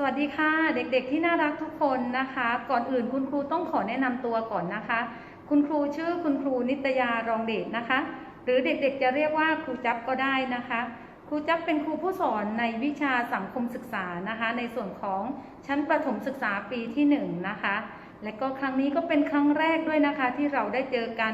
สวัสดีค่ะเด็กๆที่น่ารักทุกคนนะคะ ก่อนอื่นคุณครูต้องขอแนะนำตัวก่อนนะคะ คุณครูชื่อคุณครูนิตยารองเดชนะคะ หรือเด็กๆจะเรียกว่าครูจับก็ได้นะคะครูจับเป็นครูผู้สอนในวิชาสังคมศึกษานะคะ ในส่วนของชั้นประถมศึกษาปีที่หนึ่งนะคะ และก็ครั้งนี้ก็เป็นครั้งแรกด้วยนะคะ ที่เราได้เจอกัน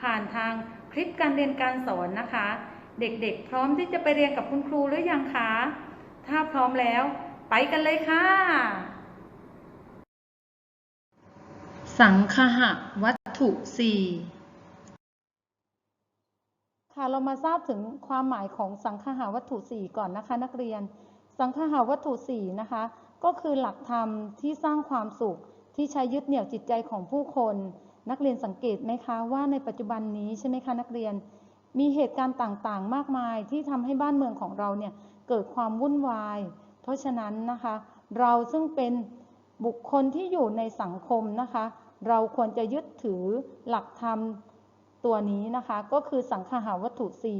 ผ่านทางคลิปการเรียนการสอนนะคะ เด็กๆ พร้อมที่จะไปเรียนกับคุณครูหรือยังคะถ้าพร้อมแล้ว ไปกันเลยค่ะ สังคหวัตถุสี่ค่ะเรามาทราบถึงความหมายของสังคหวัตถุสี่ก่อนนะคะ นักเรียน สังคหวัตถุสี่นะคะ ก็คือหลักธรรมที่สร้างความสุขที่ใช้ยึดเหนี่ยวจิตใจของผู้คน นักเรียนสังเกตไหมคะว่าในปัจจุบันนี้ใช่ไหมคะนักเรียน มีเหตุการณ์ต่างๆ มากมายที่ทำให้บ้านเมืองของเราเนี่ยเกิดความวุ่นวาย เพราะฉะนั้นนะคะ เราซึ่งเป็นบุคคลที่อยู่ในสังคมนะคะ เราควรจะยึดถือหลักธรรมตัวนี้นะคะ ก็คือสังคหาวัตถุสี่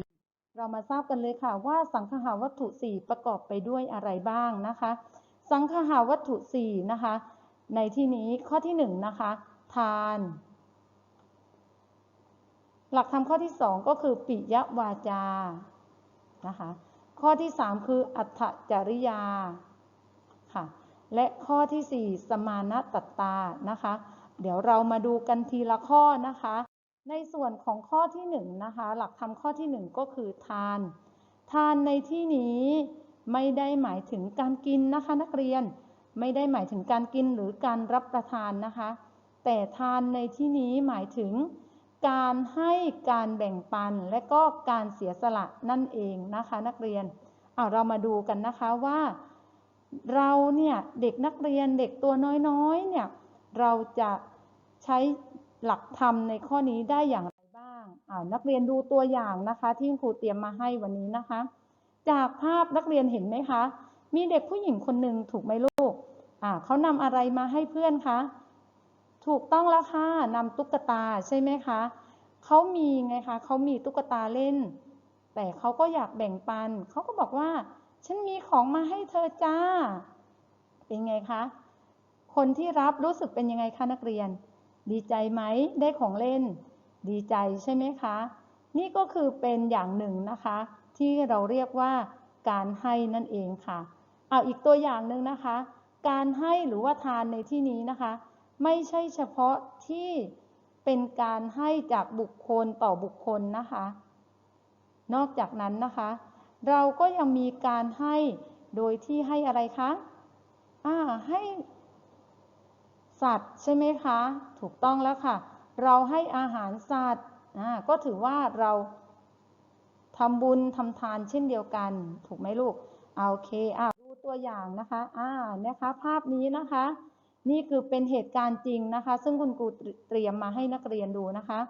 เรามาทราบกันเลยค่ะว่าสังคหาวัตถุสี่ประกอบไปด้วยอะไรบ้างนะคะ สังคหาวัตถุสี่นะคะ ในที่นี้ข้อที่หนึ่งนะคะ ทาน หลักธรรมข้อที่สองก็คือปิยวาจานะคะ ข้อที่สามคืออัตถจริยาค่ะและข้อที่สี่สมานตัตตานะคะ เดี๋ยวเรามาดูกันทีละข้อนะคะ ในส่วนของข้อที่หนึ่งนะคะ หลักธรรมข้อที่หนึ่งก็คือทาน ทานในที่นี้ไม่ได้หมายถึงการกินนะคะนักเรียนไม่ได้หมายถึงการกินหรือการรับประทานนะคะ แต่ทานในที่นี้หมายถึง การให้การแบ่งปันและก็การเสียสละนั่นเองนะคะนักเรียนเอาเรามาดูกันนะคะว่า เราเนี่ยเด็กนักเรียนเด็กตัวน้อยๆเนี่ยเราจะใช้หลักธรรมในข้อนี้ได้อย่างไรบ้างอ่านักเรียนดูตัวอย่างนะคะที่ครูเตรียมมาให้วันนี้นะคะ จากภาพนักเรียนเห็นไหมคะ มีเด็กผู้หญิงคนหนึ่งถูกไหมลูกอ่าเขานำอะไรมาให้เพื่อนคะ ถูกต้องแล้วค่ะนำตุ๊กตาใช่ไหมคะเขามีไงคะเขามีตุ๊กตาเล่น แต่เขาก็อยากแบ่งปันเขาก็บอกว่า ฉันมีของมาให้เธอจ้า เป็นไงคะ คนที่รับรู้สึกเป็นยังไงคะนักเรียน ดีใจไหมได้ของเล่น ดีใจใช่ไหมคะ นี่ก็คือเป็นอย่างหนึ่งนะคะ ที่เราเรียกว่าการให้นั่นเองค่ะ เอาอีกตัวอย่างหนึ่งนะคะ การให้หรือว่าทานในที่นี้นะคะ ไม่ใช่เฉพาะที่เป็นการให้จากบุคคลต่อบุคคลนะคะ นอกจากนั้นนะคะ เราก็ยังมีการให้โดยที่ให้อะไรคะอ่าให้สัตว์ใช่ไหมคะ ถูกต้องแล้วค่ะ เราให้อาหารสัตว์อ่าก็ถือว่าเราทำบุญทำทานเช่นเดียวกัน ถูกไหมลูกโอเคอ่าดูตัวอย่างนะคะอ่านะคะ ภาพนี้นะคะ นี่คือเป็นเหตุการณ์จริงนะคะ ซึ่งคุณครูเตรียมมาให้นักเรียนดูนะคะ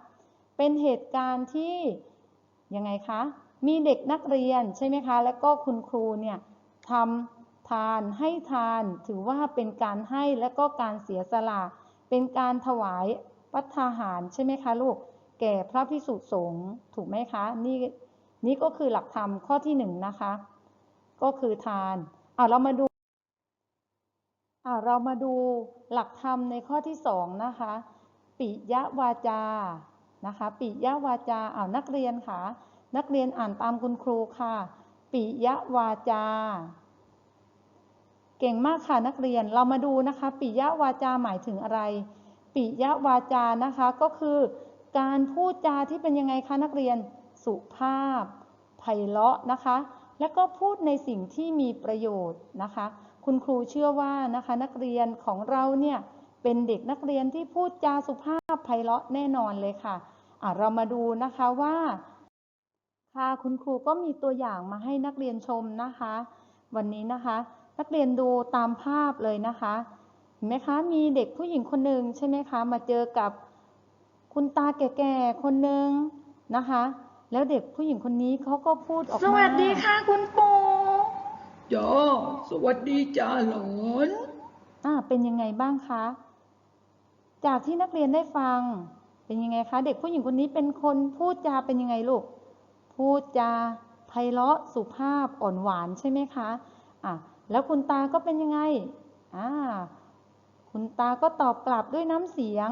เป็นเหตุการณ์ที่ยังไงคะ มีเด็กนักเรียนใช่ไหมคะ แล้วก็คุณครูเนี่ยทำทานให้ทาน ถือว่าเป็นการให้และก็การเสียสละเป็นการถวายปัทาหารใช่ไหมคะลูก แก่พระพิสุสงฆ์ถูกไหมคะ นี่นี่ก็คือหลักธรรมข้อที่หนึ่งนะคะ ก็คือทานเอาเรามาดู เรามาดูหลักธรรมในข้อที่สองนะคะ ปิยวาจานะคะ ปิยวาจาอ้าวนักเรียนค่ะ นักเรียนอ่านตามคุณครูค่ะ ปิยวาจา เก่งมากค่ะนักเรียนเรามาดูนะคะ ปิยวาจาหมายถึงอะไร ปิยวาจานะคะก็คือการพูดจาที่เป็นยังไงคะนักเรียนสุภาพไพเราะนะคะ และก็พูดในสิ่งที่มีประโยชน์นะคะ คุณครูเชื่อว่านะคะนักเรียนของเราเนี่ยเป็นเด็กนักเรียนที่พูดจาสุภาพไพเราะแน่นอนเลยค่ะะเรามาดูนะคะว่าค่ะคุณครูก็มีตัวอย่างมาให้นักเรียนชมนะคะ วันนี้นะคะ นักเรียนดูตามภาพเลยนะคะเห็นไหมคะมีเด็กผู้หญิงคนหนึ่งใช่ไหมคะ มาเจอกับคุณตาแก่ๆคนหนึ่งนะคะ แล้วเด็กผู้หญิงคนนี้เขาก็พูดออกมาสวัสดีค่ะคุณปู่ จ้าสวัสดีจ้าหลานอ่าเป็นยังไงบ้างคะ จากที่นักเรียนได้ฟัง เป็นยังไงคะ เด็กผู้หญิงคนนี้เป็นคนพูดจาเป็นยังไงลูก พูดจาไพเราะสุภาพอ่อนหวานใช่ไหมคะอะแล้วคุณตาก็เป็นยังไงอ่าคุณตาก็ตอบกลับด้วยน้ำเสียง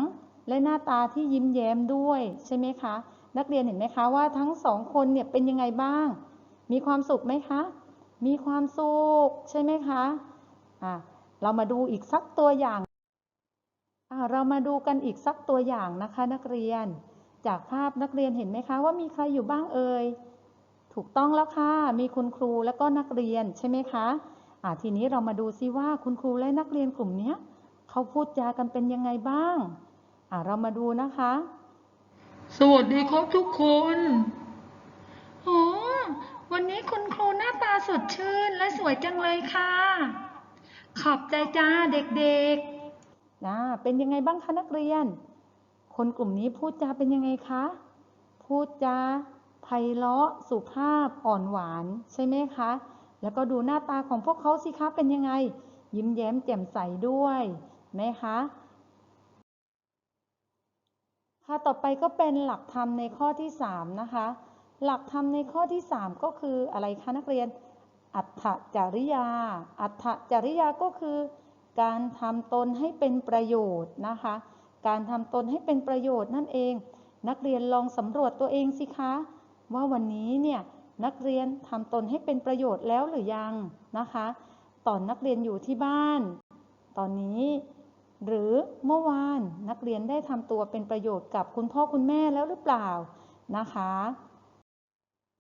และหน้าตาที่ยิ้มแย้มด้วยใช่ไหมคะ นักเรียนเห็นไหมคะว่าทั้งสองคนเนี่ยเป็นยังไงบ้าง มีความสุขไหมคะ มีความสุขใช่ไหมคะอ่าเรามาดูอีกสักตัวอย่างอ่าเรามาดูกันอีกสักตัวอย่างนะคะ นักเรียน จากภาพนักเรียนเห็นไหมคะ ว่ามีใครอยู่บ้างเอ่ย ถูกต้องแล้วค่ะ มีคุณครูและก็นักเรียนใช่ไหมคะอ่าทีนี้เรามาดูซิว่าคุณครูและนักเรียนกลุ่มเนี้ยเขาพูดจากันเป็นยังไงบ้างอ่าเรามาดูนะคะ สวัสดีครับทุกคนโอ้ วันนี้คุณครูหน้าตาสดชื่นและสวยจังเลยค่ะ ขอบใจจ้าเด็กๆนะเป็นยังไงบ้างคะนักเรียน คนกลุ่มนี้พูดจาเป็นยังไงคะ พูดจาไพเราะสุภาพอ่อนหวานใช่ไหมคะ แล้วก็ดูหน้าตาของพวกเขาสิคะเป็นยังไง ยิ้มแย้มแจ่มใสด้วยไหมคะค่ะต่อไปก็เป็นหลักธรรมในข้อที่สามนะคะ หลักธรรมในข้อที่สามก็คืออะไรคะนักเรียน อัตถจริยา อัตถจริยาก็คือ การทำตนให้เป็นประโยชน์นะคะ การทำตนให้เป็นประโยชน์นั่นเอง นักเรียนลองสำรวจตัวเองสิคะ ว่าวันนี้เนี่ยนักเรียนทำตนให้เป็นประโยชน์แล้วหรือยังนะคะ ตอนนักเรียนอยู่ที่บ้าน ตอนนี้ หรือเมื่อวานนักเรียนได้ทำตัวเป็นประโยชน์กับคุณพ่อคุณแม่แล้วหรือเปล่านะคะ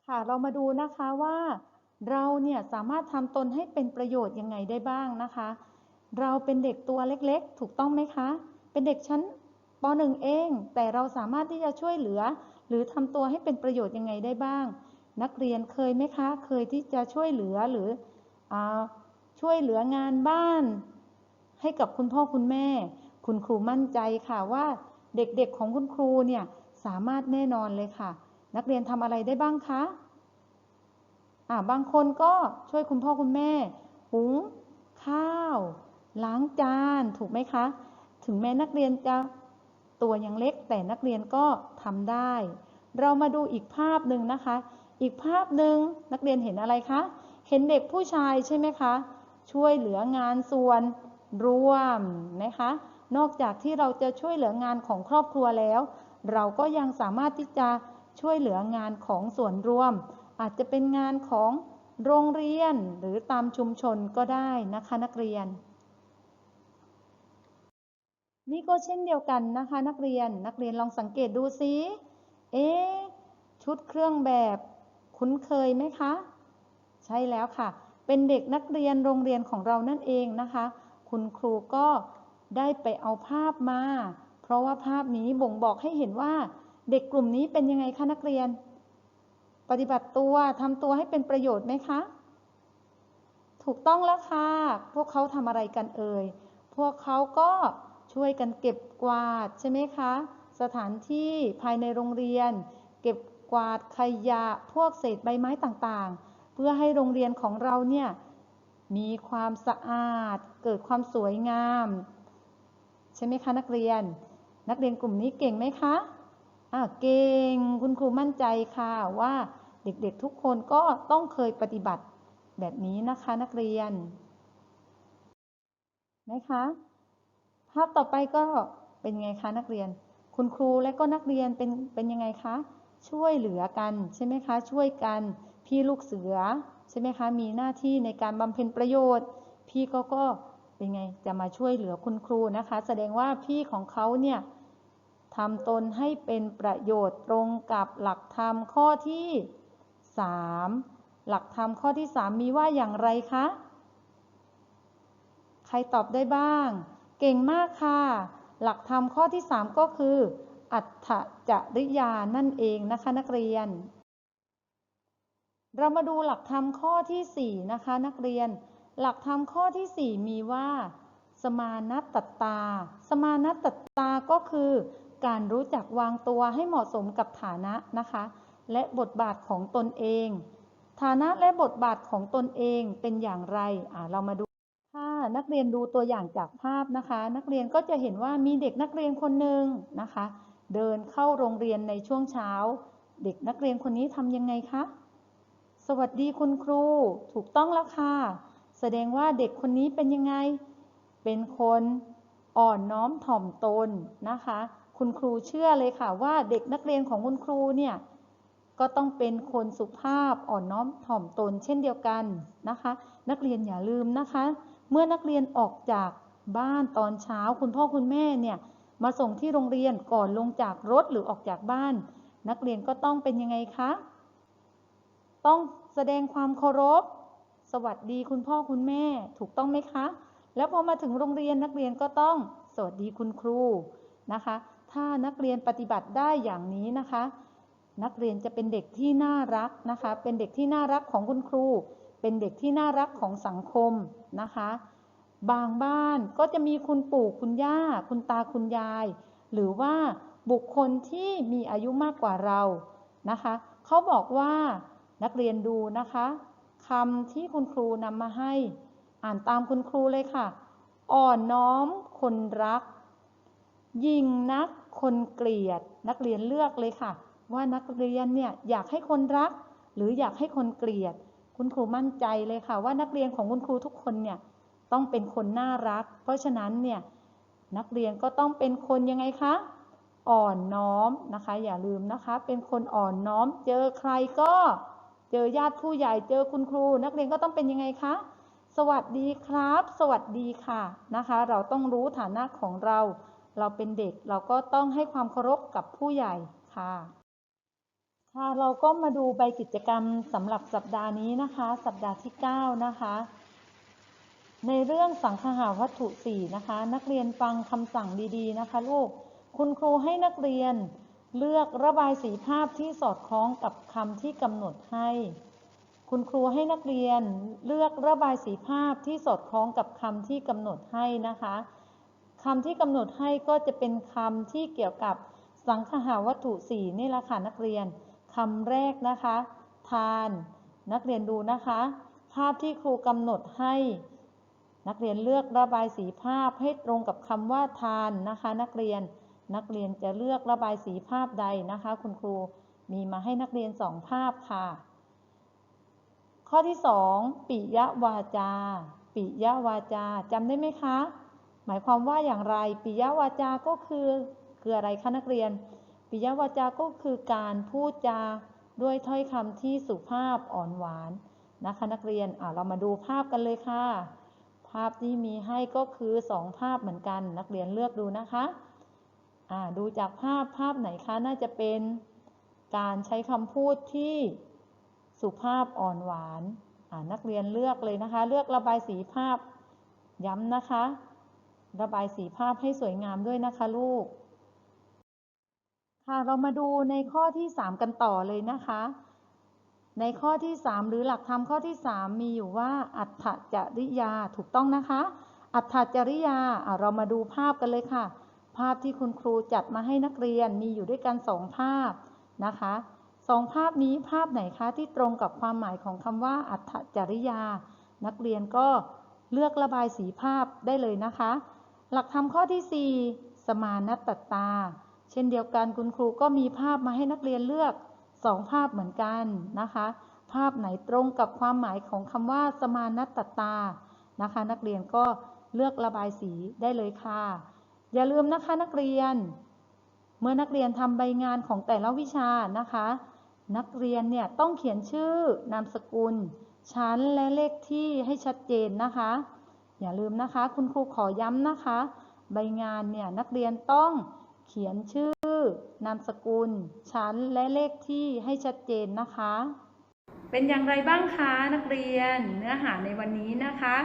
ค่ะ เรามาดูนะคะว่าเราเนี่ยสามารถทำตนให้เป็นประโยชน์ยังไงได้บ้างนะคะ เราเป็นเด็กตัวเล็กๆ ถูกต้องไหมคะ เป็นเด็กชั้นป .1 เอง แต่เราสามารถที่จะช่วยเหลือ หรือทำตัวให้เป็นประโยชน์ยังไงได้บ้าง นักเรียนเคยไหมคะ เคยที่จะช่วยเหลือหรืออช่วยเหลืองานบ้าน ให้กับคุณพ่อคุณแม่ คุณครูมั่นใจค่ะว่าเด็กๆของคุณครูเนี่ยสามารถแน่นอนเลยค่ะ นักเรียนทำอะไรได้บ้างคะอ่าบางคนก็ช่วยคุณพ่อคุณแม่หุงข้าว ล้างจานถูกไหมคะ ถึงแม้นักเรียนจะตัวยังเล็กแต่นักเรียนก็ทำได้ เรามาดูอีกภาพหนึ่งนะคะ อีกภาพหนึ่งนักเรียนเห็นอะไรคะ เห็นเด็กผู้ชายใช่ไหมคะ ช่วยเหลืองานส่วนรวมนะคะ นอกจากที่เราจะช่วยเหลืองานของครอบครัวแล้ว เราก็ยังสามารถที่จะ ช่วยเหลืองานของส่วนรวม อาจจะเป็นงานของโรงเรียนหรือตามชุมชนก็ได้นะคะนักเรียน นี่ก็เช่นเดียวกันนะคะนักเรียนนักเรียนลองสังเกตดูซิเอ๊ชุดเครื่องแบบคุ้นเคยไหมคะ ใช่แล้วค่ะ เป็นเด็กนักเรียนโรงเรียนของเรานั่นเองนะคะ คุณครูก็ได้ไปเอาภาพมา เพราะว่าภาพนี้บ่งบอกให้เห็นว่า เด็กกลุ่มนี้เป็นยังไงคะนักเรียน ปฏิบัติตัวทำตัวให้เป็นประโยชน์ไหมคะ ถูกต้องแล้วค่ะ พวกเขาทำอะไรกันเอ่ย พวกเขาก็ช่วยกันเก็บกวาดใช่ไหมคะ สถานที่ภายในโรงเรียน เก็บกวาดขยะพวกเศษใบไม้ต่างๆ เพื่อให้โรงเรียนของเราเนี่ยมีความสะอาด เกิดความสวยงาม ใช่ไหมคะนักเรียน นักเรียนกลุ่มนี้เก่งไหมคะ อ่าเก่งคุณครูมั่นใจค่ะว่าเด็กๆทุกคนก็ต้องเคยปฏิบัติแบบนี้นะคะนักเรียนนะคะ ภาพต่อไปก็เป็นไงคะนักเรียน คุณครูและก็นักเรียนเป็นเป็นยังไงคะ ช่วยเหลือกันใช่ไหมคะ ช่วยกัน พี่ลูกเสือใช่ไหมคะ มีหน้าที่ในการบำเพ็ญประโยชน์ พี่ก็ก็เป็นไงจะมาช่วยเหลือคุณครูนะคะ แสดงว่าพี่ของเขาเนี่ย ทำตนให้เป็นประโยชน์ตรงกับหลักธรรมข้อที่สามหลักธรรมข้อที่สามมีว่าอย่างไรคะ ใครตอบได้บ้าง เก่งมากค่ะ หลักธรรมข้อที่ 3 ก็คือ อัตถจริยานั่นเองนะคะนักเรียน เรามาดูหลักธรรมข้อที่ 4 นะคะนักเรียน หลักธรรมข้อที่ 4 มีว่าสมานัตตา สมานัตตาก็คือ การรู้จักวางตัวให้เหมาะสมกับฐานะนะคะ และบทบาทของตนเอง ฐานะและบทบาทของตนเองเป็นอย่างไรเรามาดู ถ้านักเรียนดูตัวอย่างจากภาพนะคะ นักเรียนก็จะเห็นว่ามีเด็กนักเรียนคนหนึ่งนะคะ เดินเข้าโรงเรียนในช่วงเช้า เด็กนักเรียนคนนี้ทำยังไงคะสวัสดีคุณครู ถูกต้องแล้วค่ะ แสดงว่าเด็กคนนี้เป็นยังไง เป็นคนอ่อนน้อมถ่อมตนนะคะ คุณครูเชื่อเลยค่ะว่าเด็กนักเรียนของคุณครูเนี่ยก็ต้องเป็นคนสุภาพอ่อนน้อมถ่อมตนเช่นเดียวกันนะคะ นักเรียนอย่าลืมนะคะ เมื่อนักเรียนออกจากบ้านตอนเช้า คุณพ่อคุณแม่เนี่ยมาส่งที่โรงเรียนก่อนลงจากรถหรือออกจากบ้าน นักเรียนก็ต้องเป็นยังไงคะ ต้องแสดงความเคารพ สวัสดีคุณพ่อคุณแม่ถูกต้องไหมคะ แล้วพอมาถึงโรงเรียนนักเรียนก็ต้องสวัสดีคุณครูนะคะ ถ้านักเรียนปฏิบัติได้อย่างนี้นะคะ นักเรียนจะเป็นเด็กที่น่ารักนะคะ เป็นเด็กที่น่ารักของคุณครู เป็นเด็กที่น่ารักของสังคมนะคะ บางบ้านก็จะมีคุณปู่คุณย่า คุณตาคุณยาย หรือว่าบุคคลที่มีอายุมากกว่าเรานะคะเขาบอกว่านักเรียนดูนะคะคำที่คุณครูนำมาให้ อ่านตามคุณครูเลยค่ะ อ่อนน้อมคนรัก ยิงนัก คนเกลียด นักเรียนเลือกเลยค่ะ ว่านักเรียนเนี่ยอยากให้คนรัก หรืออยากให้คนเกลียด คุณครูมั่นใจเลยค่ะ ว่านักเรียนของคุณครูทุกคนเนี่ยต้องเป็นคนน่ารัก เพราะฉะนั้นเนี่ยนักเรียนก็ต้องเป็นคนยังไงคะอ่อนน้อมนะคะ อย่าลืมนะคะ เป็นคนอ่อนน้อม เจอใครก็เจอญาติผู้ใหญ่เจอคุณครู นักเรียนก็ต้องเป็นยังไงคะสวัสดีครับ สวัสดีค่ะนะคะ เราต้องรู้ฐานะของเรา เราเป็นเด็กเราก็ต้องให้ความเคารพกับผู้ใหญ่ค่ะ ค่ะเราก็มาดูใบกิจกรรมสำหรับสัปดาห์นี้นะคะ สัปดาห์ที่ 9 นะคะ ในเรื่องสังคหาวัตถุ4นะคะ นักเรียนฟังคำสั่งดีๆนะคะลูก คุณครูให้นักเรียนเลือกระบายสีภาพที่สอดคล้องกับคำที่กำหนดให้ คุณครูให้นักเรียนเลือกระบายสีภาพที่สอดคล้องกับคำที่กำหนดให้นะคะ คำที่กำหนดให้ก็จะเป็นคำที่เกี่ยวกับสังคหาวัตถุสี่นี่ละค่ะนักเรียนคำแรกนะคะ ทาน นักเรียนดูนะคะ ภาพที่ครูกำหนดให้ นักเรียนเลือกระบายสีภาพให้ตรงกับคำว่าทานนะคะ นักเรียนนักเรียนจะเลือกระบายสีภาพใดนะคะ คุณครูมีมาให้นักเรียนสองภาพค่ะ ข้อที่สองปิยวาจา ปิยวาจาจำได้ไหมคะ หมายความว่าอย่างไรปิยวาจาก็คือคืออะไรคะนักเรียน ปิยวาจาก็คือการพูดจาด้วยถ้อยคำที่สุภาพอ่อนหวานนะคะนักเรียนอ่าเรามาดูภาพกันเลยค่ะ ภาพที่มีให้ก็คือสองภาพเหมือนกัน นักเรียนเลือกดูนะคะอ่าดูจากภาพภาพไหนคะน่าจะเป็นการใช้คำพูดที่สุภาพอ่อนหวานอ่านักเรียนเลือกเลยนะคะ เลือกระบายสีภาพย้ำนะคะ ระบายสีภาพให้สวยงามด้วยนะคะลูก ค่ะเรามาดูในข้อที่ 3 กันต่อเลยนะคะ ในข้อที่ 3 หรือหลักธรรมข้อที่ 3 มีอยู่ว่า อัฏฐจริยาถูกต้องนะคะ อัฏฐจริยาเรามาดูภาพกันเลยค่ะ ภาพที่คุณครูจัดมาให้นักเรียนมีอยู่ด้วยกันสองภาพนะคะสองภาพนี้ภาพไหนคะที่ตรงกับความหมายของคำว่า อัฏฐจริยา นักเรียนก็เลือกระบายสีภาพได้เลยนะคะ หลักธรรมข้อที่ 4 สมานัตตา เช่นเดียวกันคุณครูก็มีภาพมาให้นักเรียนเลือกสองภาพเหมือนกันนะคะ ภาพไหนตรงกับความหมายของคำว่าสมานัตตานะคะ นักเรียนก็เลือกระบายสีได้เลยค่ะ อย่าลืมนะคะนักเรียน เมื่อนักเรียนทำใบงานของแต่ละวิชานะคะ นักเรียนเนี่ยต้องเขียนชื่อนามสกุล ชั้นและเลขที่ให้ชัดเจนนะคะ อย่าลืมนะคะ คุณครูขอย้ำนะคะ ใบงานเนี่ยนักเรียนต้องเขียนชื่อนามสกุล ชั้นและเลขที่ให้ชัดเจนนะคะ เป็นอย่างไรบ้างคะนักเรียนเนื้อหาในวันนี้นะคะ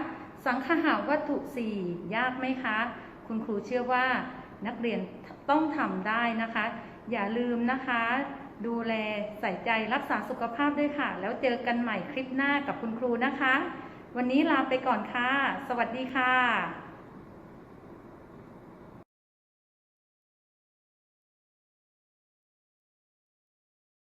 สังคหาวัตถุ4ยากไหมคะ คุณครูเชื่อว่านักเรียนต้องทำได้นะคะ อย่าลืมนะคะ ดูแลใส่ใจรักษาสุขภาพด้วยค่ะ แล้วเจอกันใหม่คลิปหน้ากับคุณครูนะคะ วันนี้ลาไปก่อนค่ะ สวัสดีค่ะ